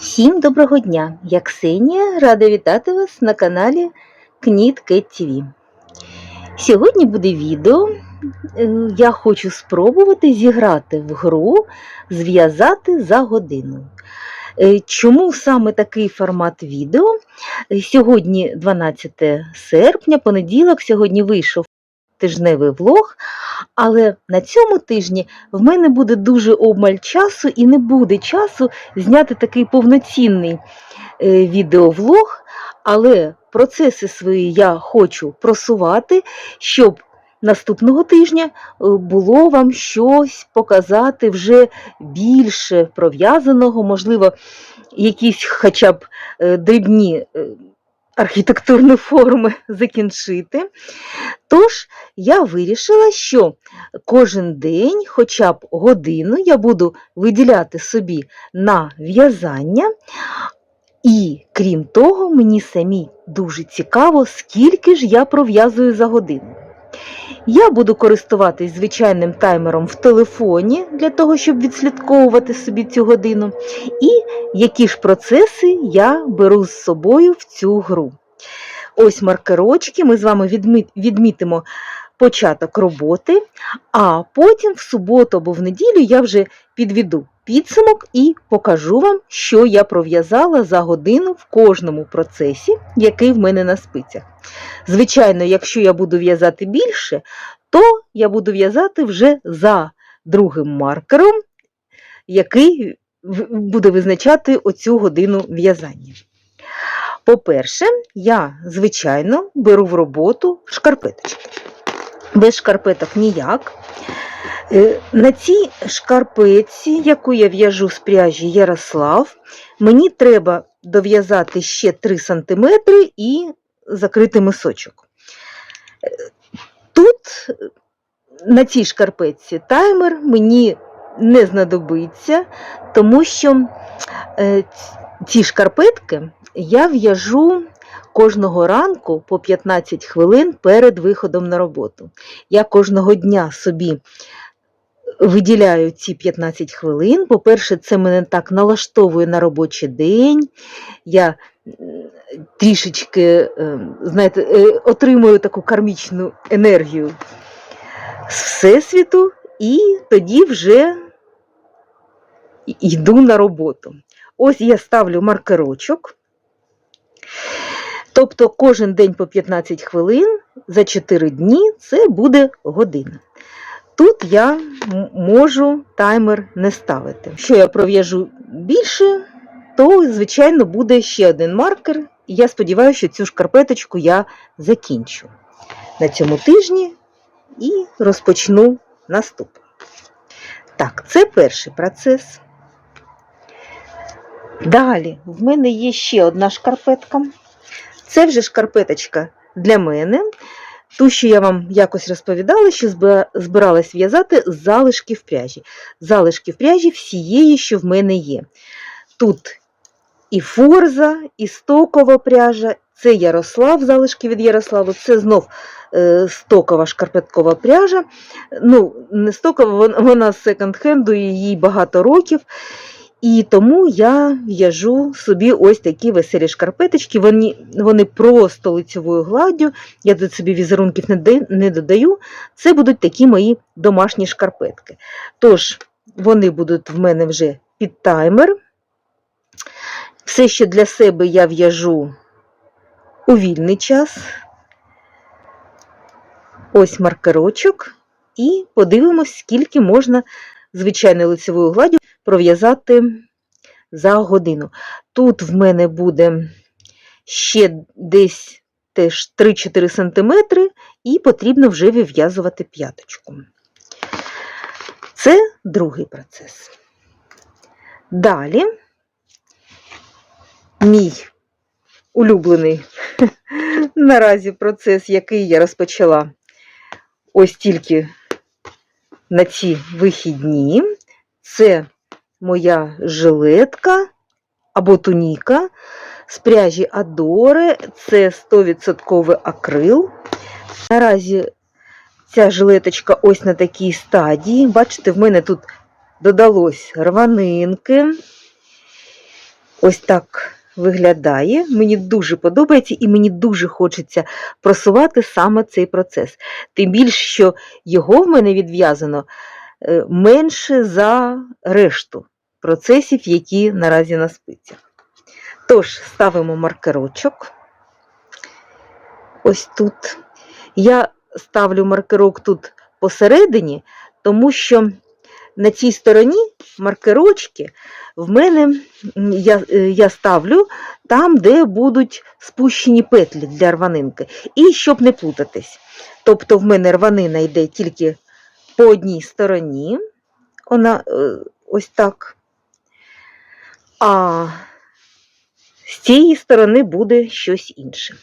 Всім доброго дня! Я Ксенія, рада вітати вас на каналі Кніт ТВ. Сьогодні буде відео. Е, Я хочу спробувати зіграти в гру зв'язати за годину. Е, Чому саме такий формат відео? Е, Сьогодні 12 серпня, понеділок, сьогодні вийшов тижневий влог, але на цьому тижні в мене буде дуже обмаль часу і не буде часу зняти такий повноцінний е, відеовлог, але процеси свої я хочу просувати, щоб наступного тижня е, було вам щось показати вже більше пров'язаного, можливо, якісь хоча б е, дрібні архітектурні форми закінчити. Тож я вирішила, що кожен день, хоча б годину, я буду виділяти собі на в'язання. І крім того, мені самі дуже цікаво, скільки ж я пров'язую за годину. Я буду користуватись звичайним таймером в телефоні для того, щоб відслідковувати собі цю годину, і які ж процеси я беру з собою в цю гру. Ось маркерочки, ми з вами відмітимо початок роботи, а потім в суботу або в неділю я вже підведу підсумок і покажу вам, що я пров'язала за годину в кожному процесі, який в мене на спицях. Звичайно, якщо я буду в'язати більше, то я буду в'язати вже за другим маркером, який буде визначати оцю годину в'язання. По-перше, я, звичайно, беру в роботу шкарпеточки. Без шкарпеток ніяк. Е, На цій шкарпетці, яку я в'яжу з пряжі Ярослав, мені треба дов'язати ще 3 см і закрити мисочок. Е, Тут на цій шкарпетці таймер мені не знадобиться, тому що е, ці шкарпетки я в'яжу кожного ранку по 15 хвилин перед виходом на роботу. Я кожного дня собі виділяю ці 15 хвилин. По-перше, це мене так налаштовує на робочий день. Я трішечки, е, знаєте, е, отримую таку кармічну енергію з Всесвіту, і тоді вже йду на роботу. Ось я ставлю маркерочок. Тобто кожен день по 15 хвилин за 4 дні це буде година. Тут я можу таймер не ставити. Якщо я пров'яжу більше, то, звичайно, буде ще один маркер. І я сподіваюся, що цю шкарпеточку я закінчу на цьому тижні і розпочну наступний. Так, це перший процес. Далі в мене є ще одна шкарпетка. Це вже шкарпеточка для мене. Ту, що я вам якось розповідала, що збира- збиралась в'язати з залишків пряжі. Залишків пряжі всієї, що в мене є. Тут і форза, і стокова пряжа, це Ярослав, залишки від Ярославу, це знов е, стокова шкарпеткова пряжа. Ну, не стокова, вона з секонд-хенду, їй багато років. І тому я в'яжу собі ось такі веселі шкарпеточки. Вони, вони просто лицьовою гладдю. Я тут собі візерунків не, не додаю. Це будуть такі мої домашні шкарпетки. Тож, вони будуть в мене вже під таймер. Все, що для себе я в'яжу у вільний час. Ось маркерочок. І подивимось, скільки можна звичайною лицевою гладдю пров'язати за годину. Тут в мене буде ще десь теж 3-4 см, і потрібно вже вив'язувати п'яточку. Це другий процес. Далі мій улюблений наразі процес, який я розпочала ось тільки на ці вихідні. Це моя жилетка або туніка з пряжі Адоре. Це 100% акрил. Наразі ця жилеточка ось на такій стадії. Бачите, в мене тут додалось рванинки. Ось так виглядає. Мені дуже подобається і мені дуже хочеться просувати саме цей процес. Тим більше, що його в мене відв'язано менше за решту процесів, які наразі на спицях. Тож, ставимо маркерочок. Ось тут. Я ставлю маркерок тут посередині, тому що на цій стороні маркерочки в мене я, е, я ставлю там, де будуть спущені петлі для рванинки. І щоб не плутатись. Тобто в мене рванина йде тільки по одній стороні. Вона е, ось так. А з цієї сторони буде щось інше.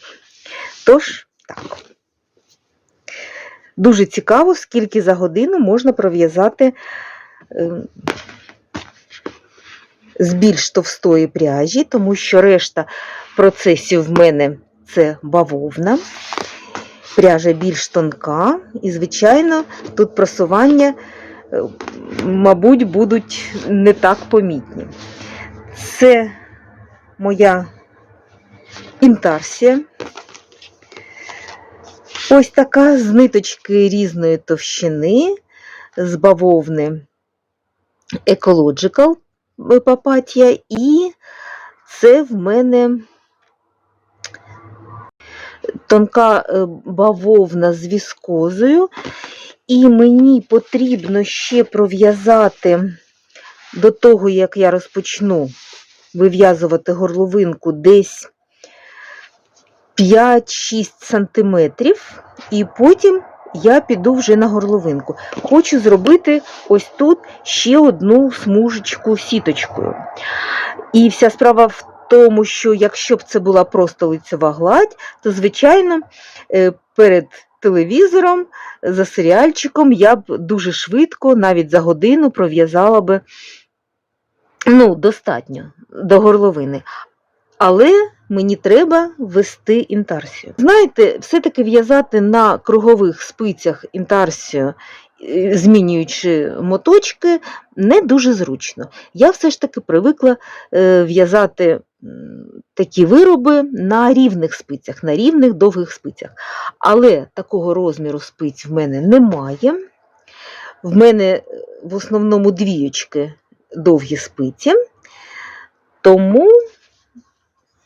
Тож, так. Дуже цікаво, скільки за годину можна пров'язати е, з більш товстої пряжі, тому що решта процесів в мене це бавовна, пряжа більш тонка, і, звичайно, тут просування, е, мабуть, будуть не так помітні. Це моя інтарсія. Ось така з ниточки різної товщини, з бавовни Ecological папатія, і це в мене тонка е, бавовна з віскозою, і мені потрібно ще пров'язати до того, як я розпочну вив'язувати горловинку десь 5-6 сантиметрів, і потім я піду вже на горловинку. Хочу зробити ось тут ще одну смужечку сіточкою. І вся справа в тому, що якщо б це була просто лицева гладь, то, звичайно, е, перед телевізором за серіальчиком я б дуже швидко, навіть за годину, пров'язала би ну, достатньо до горловини. Але мені треба ввести інтарсію. Знаєте, все-таки в'язати на кругових спицях інтарсію, е, змінюючи моточки, не дуже зручно. Я все ж таки привикла е, в'язати такі вироби на рівних спицях, на рівних довгих спицях. Але такого розміру спиць в мене немає. В мене е, в основному двіючки довгі спиці. Тому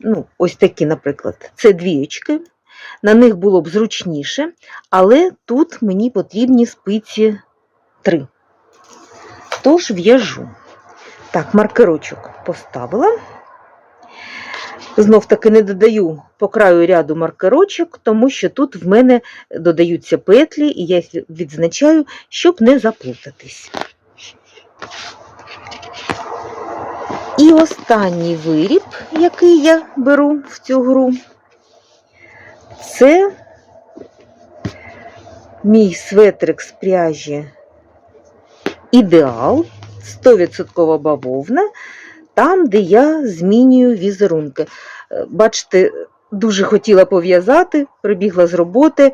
ну, ось такі, наприклад, це двієчки. На них було б зручніше, але тут мені потрібні спиці 3. Тож в'яжу. Так, маркерочок поставила. Знов таки не додаю по краю ряду маркерочок, тому що тут в мене додаються петлі, і я їх відзначаю, щоб не заплутатись. І останній виріб, який я беру в цю гру, це мій светрик з пряжі Ідеал, 100% бавовна, там, де я змінюю візерунки. Е, Бачите, дуже хотіла пов'язати, прибігла з роботи,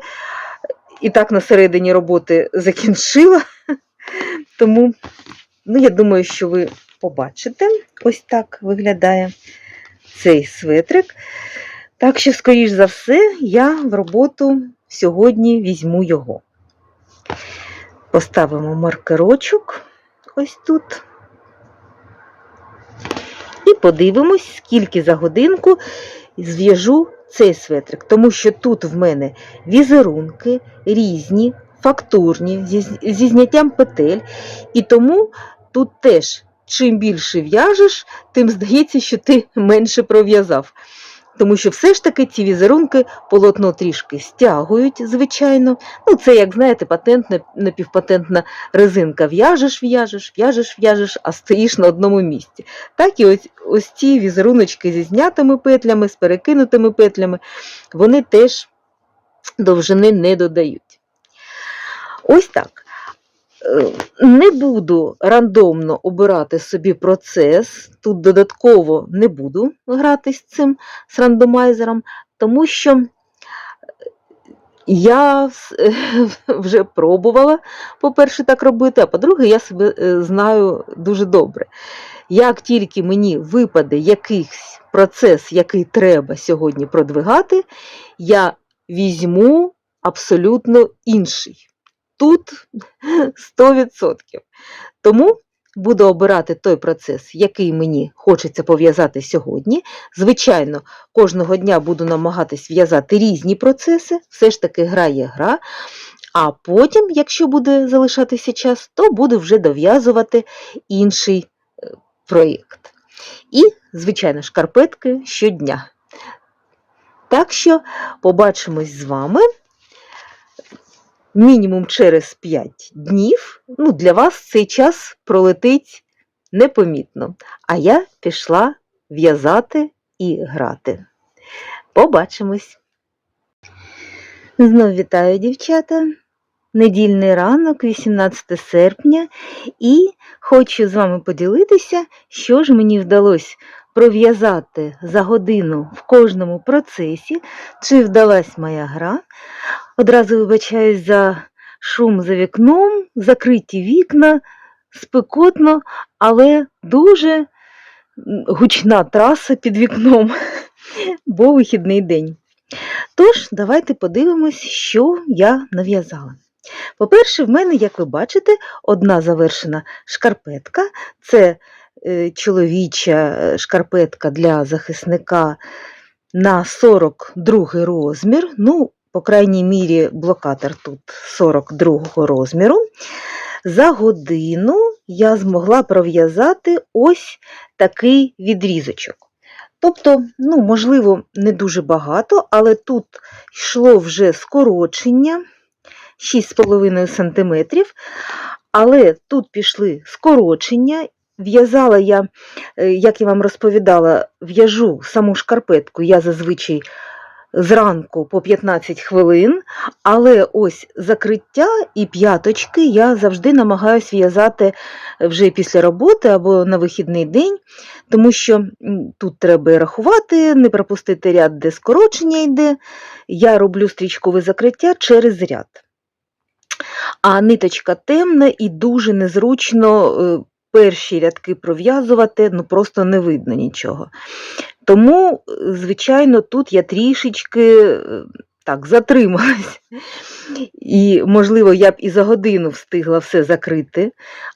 і так на середині роботи закінчила. Тому, ну, я думаю, що ви побачите. Ось так виглядає цей светрик. Так що, скоріш за все, я в роботу сьогодні візьму його. Поставимо маркерочок ось тут. І подивимось, скільки за годинку зв'яжу цей светрик. Тому що тут в мене візерунки різні, фактурні, зі, зняттям петель. І тому тут теж чим більше в'яжеш, тим здається, що ти менше пров'язав. Тому що все ж таки ці візерунки полотно трішки стягують, звичайно. Ну, це, як знаєте, патентна, напівпатентна резинка. В'яжеш, в'яжеш, в'яжеш, в'яжеш, а стоїш на одному місці. Так і ось, ось ці візеруночки зі знятими петлями, з перекинутими петлями, вони теж довжини не додають. Ось так. Не буду рандомно обирати собі процес, тут додатково не буду грати з цим з рандомайзером, тому що Я вже пробувала, по-перше, так робити, а по-друге, я себе е, знаю дуже добре. Як тільки мені випаде якийсь процес, який треба сьогодні продвигати, я візьму абсолютно інший. Тут 100%. Тому буду обирати той процес, який мені хочеться пов'язати сьогодні. Звичайно, кожного дня буду намагатись в'язати різні процеси, все ж таки гра є гра. А потім, якщо буде залишатися час, то буду вже дов'язувати інший е, проєкт. І, звичайно, шкарпетки щодня. Так що побачимось з вами мінімум через 5 днів. Ну, для вас цей час пролетить непомітно. А я пішла в'язати і грати. Побачимось! Знов вітаю, дівчата! Недільний ранок, 18 серпня, і хочу з вами поділитися, що ж мені вдалося пров'язати за годину в кожному процесі, чи вдалась моя гра. Одразу вибачаюсь за шум за вікном, закриті вікна, спекотно, але дуже гучна траса під вікном, бо вихідний день. Тож, давайте подивимось, що я нав'язала. По-перше, в мене, як ви бачите, одна завершена шкарпетка. Це е, чоловіча е, шкарпетка для захисника на 42 розмір. Ну, по крайній мірі, блокатор тут 42 розміру. За годину я змогла пров'язати ось такий відрізочок. Тобто, ну, можливо, не дуже багато, але тут йшло вже скорочення 6,5 см, але тут пішли скорочення. В'язала я, е, як я вам розповідала, в'яжу саму шкарпетку я зазвичай зранку по 15 хвилин, але ось закриття і п'яточки я завжди намагаюся в'язати вже після роботи або на вихідний день, тому що тут треба рахувати, не пропустити ряд, де скорочення йде. Я роблю стрічкове закриття через ряд. А ниточка темна і дуже незручно е, перші рядки пров'язувати, ну просто не видно нічого. Тому, звичайно, тут я трішечки е, так затрималась. І, можливо, я б і за годину встигла все закрити,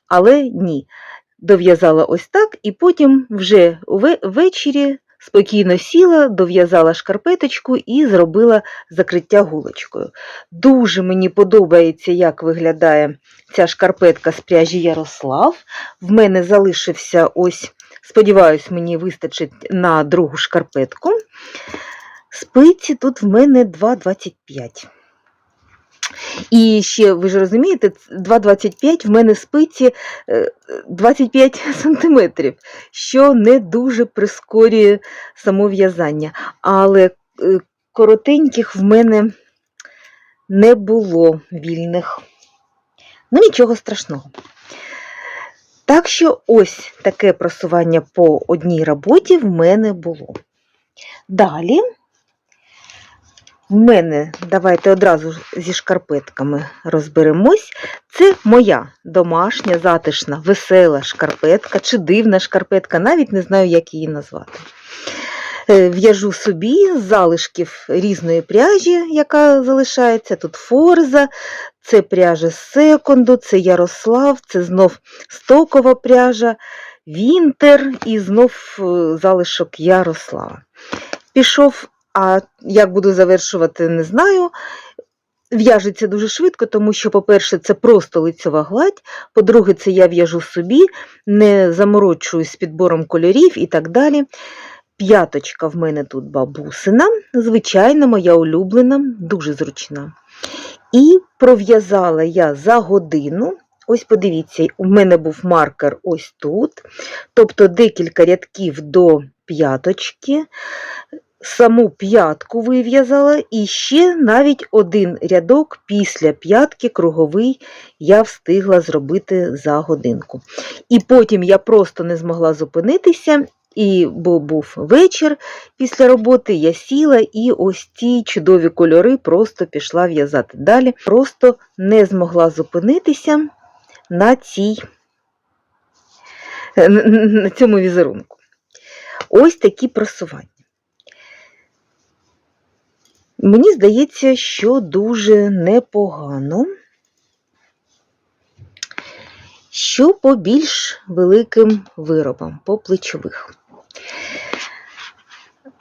але ні. Дов'язала ось так, і потім вже ввечері спокійно сіла, дов'язала шкарпеточку і зробила закриття гулочкою. Дуже мені подобається, як виглядає ця шкарпетка з пряжі Ярослав. В мене залишився ось, сподіваюсь, мені вистачить на другу шкарпетку. Спиці тут в мене 2,25. І ще, ви ж розумієте, 2,25 в мене спиці е, 25 сантиметрів, що не дуже прискорює само в'язання. Але е, коротеньких в мене не було вільних. Ну, нічого страшного. Так що ось таке просування по одній роботі в мене було. Далі в мене, давайте одразу зі шкарпетками розберемось. Це моя домашня, затишна, весела шкарпетка чи дивна шкарпетка, навіть не знаю, як її назвати. Е, В'яжу собі з залишків різної пряжі, яка залишається. Тут форза, це пряжа з секунду, це Ярослав, це знов стокова пряжа, Вінтер і знов е, залишок Ярослава. Пішов, а як буду завершувати, не знаю. В'яжеться дуже швидко, тому що, по-перше, це просто лицьова гладь, по-друге, це я в'яжу собі, не заморочуюсь з підбором кольорів і так далі. П'яточка в мене тут бабусина, звичайна, моя улюблена, дуже зручна. І пров'язала я за годину. Ось подивіться, у мене був маркер ось тут, тобто декілька рядків до п'яточки. Саму п'ятку вив'язала, і ще навіть один рядок після п'ятки круговий я встигла зробити за годинку. І потім я просто не змогла зупинитися І бо був вечір після роботи, я сіла і ось ті чудові кольори просто пішла в'язати далі. Просто не змогла зупинитися на, цій, на цьому візерунку. Ось такі просування. Мені здається, що дуже непогано, що по більш великим виробам, по плечових.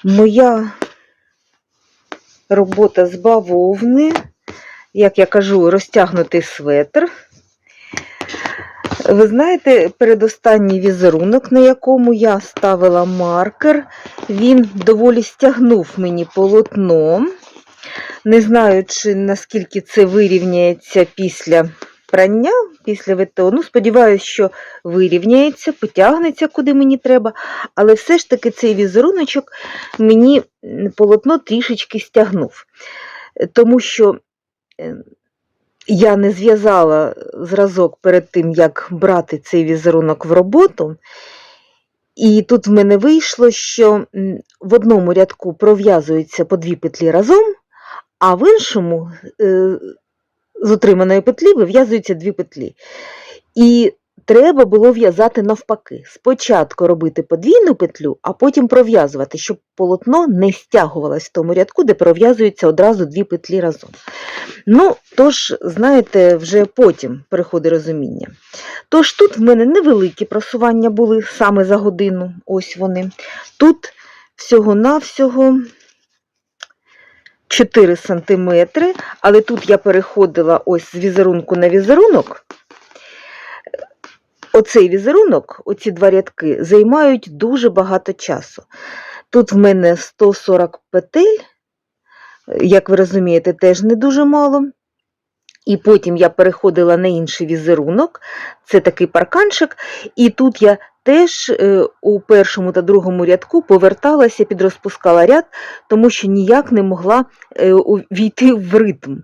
Моя робота з бавовни, як я кажу, розтягнутий светр. Ви знаєте, передостанній візерунок, на якому я ставила маркер, він доволі стягнув мені полотно. Не знаю, чи наскільки це вирівняється після прання, після ВТО. Ну, сподіваюся, що вирівняється, потягнеться, куди мені треба. Але все ж таки цей візеруночок мені полотно трішечки стягнув. Тому що е, я не зв'язала зразок перед тим, як брати цей візерунок в роботу. І тут в мене вийшло, що в одному рядку пров'язуються по дві петлі разом, а в іншому е, з отриманої петлі вив'язуються дві петлі. І треба було в'язати навпаки. Спочатку робити подвійну петлю, а потім пров'язувати, щоб полотно не стягувалось в тому рядку, де пров'язуються одразу дві петлі разом. Ну, тож, знаєте, вже потім приходить розуміння. Тож тут в мене невеликі просування були саме за годину, ось вони. Тут всього-навсього 4 см, але тут я переходила ось з візерунку на візерунок. Оцей візерунок, оці два рядки, займають дуже багато часу. Тут в мене 140 петель, як ви розумієте, теж не дуже мало. І потім я переходила на інший візерунок, це такий парканчик, і тут я теж е, у першому та другому рядку поверталася, підрозпускала ряд, тому що ніяк не могла е, війти в ритм.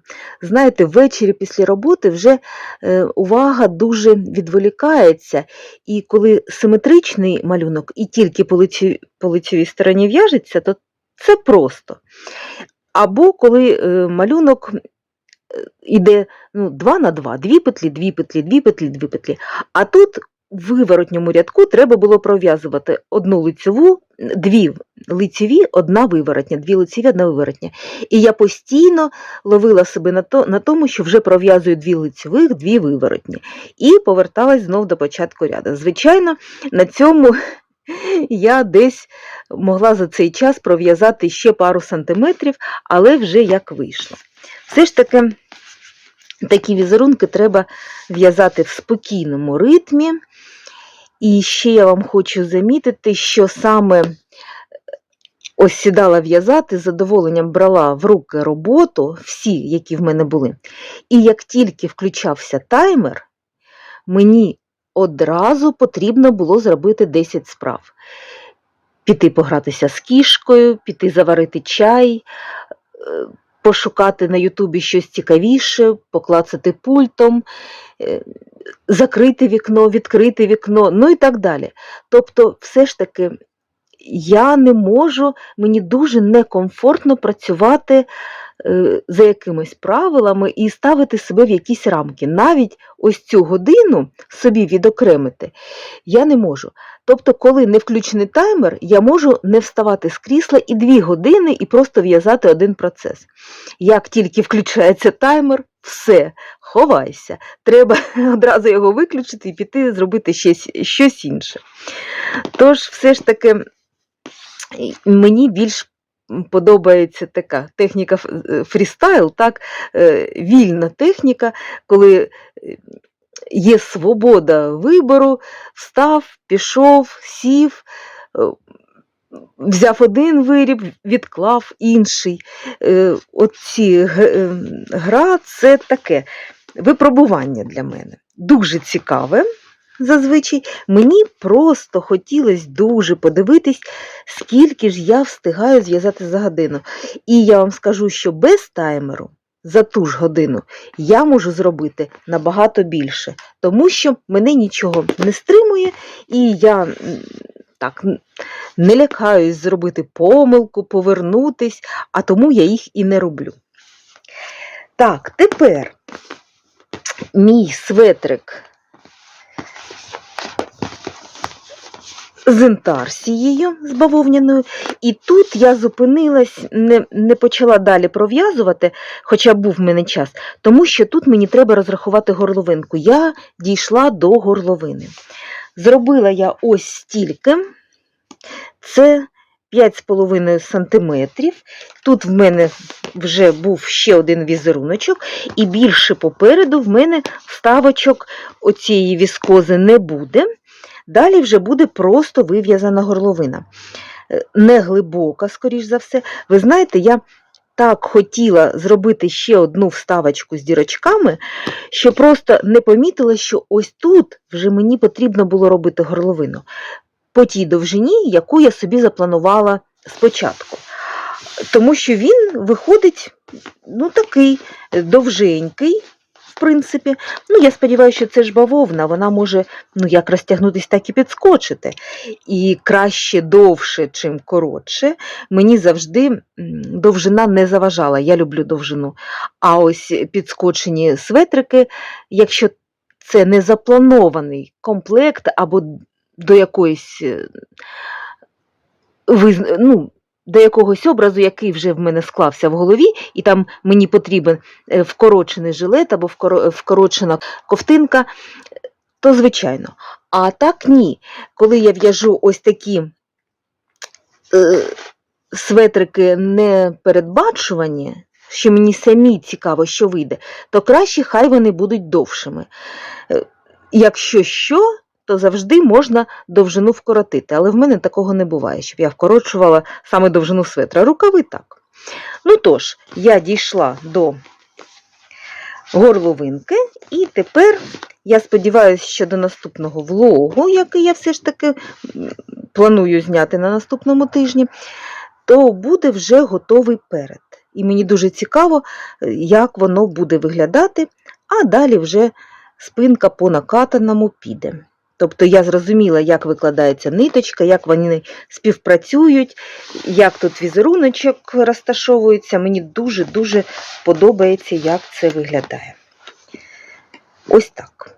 Знаєте, ввечері після роботи вже е, увага дуже відволікається, і коли симетричний малюнок і тільки по лицевій, по лицевій стороні в'яжеться, то це просто. Або коли малюнок іде ну, 2 на 2, дві петлі, дві петлі, дві петлі, дві петлі. А тут в виворотньому рядку треба було пров'язувати одну лицеву, дві лицеві, одна виворотня, дві лицеві, одна виворотня. І я постійно ловила себе на то, на тому, що вже пров'язую дві лицевих, дві виворотні. І поверталась знов до початку ряду. Звичайно, на цьому я десь могла за цей час пров'язати ще пару сантиметрів, але вже як вийшло. Все ж таки, такі візерунки треба в'язати в спокійному ритмі. І ще я вам хочу замітити, що саме ось сідала в'язати, з задоволенням брала в руки роботу, всі, які в мене були. І як тільки включався таймер, мені одразу потрібно було зробити 10 справ. Піти погратися з кішкою, піти заварити чай, е, пошукати на Ютубі щось цікавіше, поклацати пультом, е, закрити вікно, відкрити вікно, ну і так далі. Тобто, все ж таки, я не можу, мені дуже некомфортно працювати за якимись правилами і ставити себе в якісь рамки. Навіть ось цю годину собі відокремити я не можу. Тобто, коли не включений таймер, я можу не вставати з крісла і дві години і просто в'язати один процес. Як тільки включається таймер, все, ховайся. Треба одразу його виключити і піти зробити щось, щось інше. Тож, все ж таки, мені більш подобається така техніка е, фрістайл, так, е, вільна техніка, коли е, є свобода вибору, встав, пішов, сів. Взяв один виріб, відклав інший. Оці гра це таке випробування для мене. Дуже цікаве зазвичай. Мені просто хотілося дуже подивитись, скільки ж я встигаю зв'язати за годину. І я вам скажу, що без таймеру за ту ж годину я можу зробити набагато більше, тому що мене нічого не стримує, і я так не лякаюсь зробити помилку, повернутись, а тому я їх і не роблю. Так, тепер мій светрик з інтарсією, з бавовняною. І тут я зупинилась, не, не почала далі пров'язувати, хоча був в мене час, тому що тут мені треба розрахувати горловинку. Я дійшла до горловини. Зробила я ось стільки. Це 5,5 см. Тут в мене вже був ще один візеруночок, і більше попереду в мене вставочок оцієї віскози не буде. Далі вже буде просто вив'язана горловина. Е, Не глибока, скоріш за все. Ви знаєте, я так хотіла зробити ще одну вставочку з дірочками, що просто не помітила, що ось тут вже мені потрібно було робити горловину по тій довжині, яку я собі запланувала спочатку. Тому що він виходить ну, такий довженький, принципі. Ну, я сподіваюся, що це ж бавовна, вона може ну, як розтягнутися, так і підскочити. І краще довше, чим коротше. Мені завжди довжина не заважала. Я люблю довжину. А ось підскочені светрики, якщо це не запланований комплект або до якоїсь е, визн- ну, до якогось образу, який вже в мене склався в голові, і там мені потрібен е, вкорочений жилет або вкорочена ковтинка, то звичайно. А так ні. Коли я в'яжу ось такі е, светрики непередбачувані, що мені самі цікаво, що вийде, то краще хай вони будуть довшими. Е, Якщо що, то завжди можна довжину вкоротити, але в мене такого не буває, щоб я вкорочувала саме довжину светра. Рукави так. Ну тож, я дійшла до горловинки, і тепер я сподіваюся, що до наступного влогу, який я все ж таки планую зняти на наступному тижні, то буде вже готовий перед. І мені дуже цікаво, е, як воно буде виглядати, а далі вже спинка по накатаному піде. Тобто я зрозуміла, як викладається ниточка, як вони співпрацюють, як тут візеруночок розташовується. Мені дуже-дуже подобається, як це виглядає. Ось так.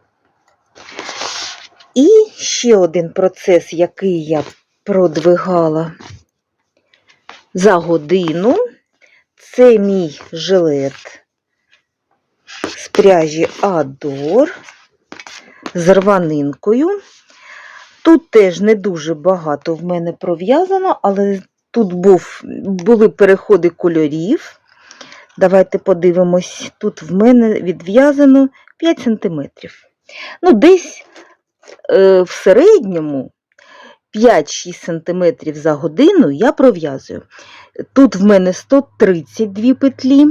І ще один процес, який я продвигала за годину, це мій жилет з пряжі Адор з рванинкою. Тут теж не дуже багато в мене пров'язано, але тут був, були переходи кольорів. Давайте подивимось, тут в мене відв'язано 5 см. Ну, десь е, в середньому 5-6 см за годину я пров'язую. Тут в мене 132 петлі,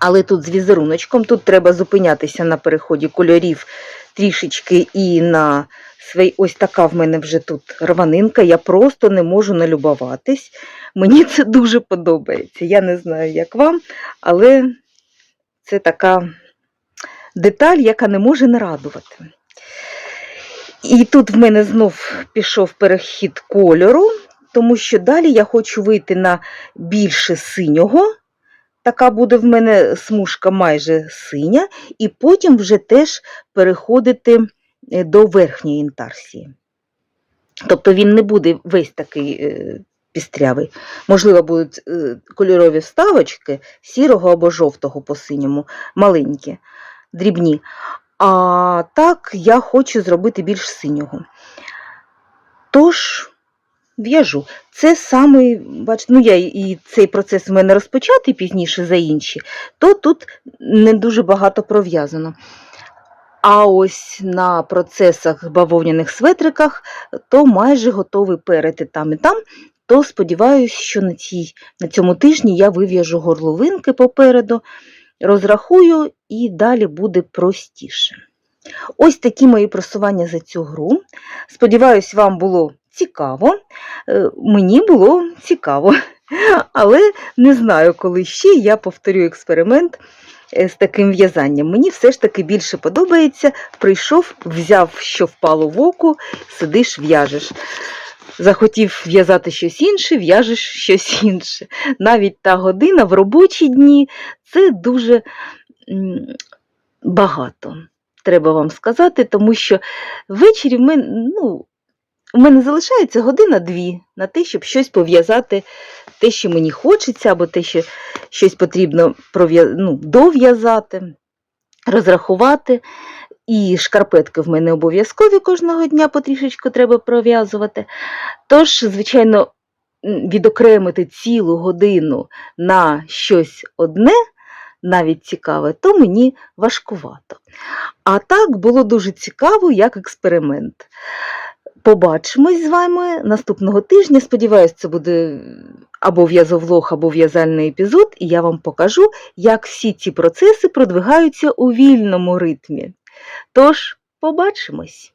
але тут з візеруночком, тут треба зупинятися на переході кольорів трішечки і на свій, ось така в мене вже тут рванинка, я просто не можу налюбуватись. Мені це дуже подобається. Я не знаю, як вам, але це така деталь, яка не може не радувати. І тут в мене знов пішов перехід кольору, тому що далі я хочу вийти на більше синього. Така буде в мене смужка майже синя, і потім вже теж переходити е, до верхньої інтарсії. Тобто він не буде весь такий е, пістрявий. Можливо, будуть е, кольорові вставочки сірого або жовтого по синьому, маленькі, дрібні. А так я хочу зробити більш синього. Тож, в'яжу. Це саме, бачите, ну я і цей процес в мене розпочатий пізніше за інші, то тут не дуже багато пров'язано. А ось на процесах бавовняних светриках, то майже готовий перед і там і там. То сподіваюся, що на, цій, на цьому тижні я вив'яжу горловинки попереду, розрахую і далі буде простіше. Ось такі мої просування за цю гру. Сподіваюсь, вам було цікаво. Е, Мені було цікаво. Але не знаю, коли ще я повторю експеримент е, з таким в'язанням. Мені все ж таки більше подобається. Прийшов, взяв, що впало в око, сидиш, в'яжеш. Захотів в'язати щось інше, в'яжеш щось інше. Навіть та година в робочі дні це дуже багато. Треба вам сказати, тому що ввечері мене, ну, у мене залишається година-дві на те, щоб щось пов'язати, те, що мені хочеться, або те, що щось потрібно ну, дов'язати, розрахувати. І шкарпетки в мене обов'язкові кожного дня потрішечку треба пров'язувати. Тож, звичайно, відокремити цілу годину на щось одне, навіть цікаве, то мені важкувато. А так було дуже цікаво, як експеримент. Побачимось з вами наступного тижня. Сподіваюсь, це буде або в'язовлог, або в'язальний епізод, і я вам покажу, як всі ці процеси продвигаються у вільному ритмі. Тож, побачимось!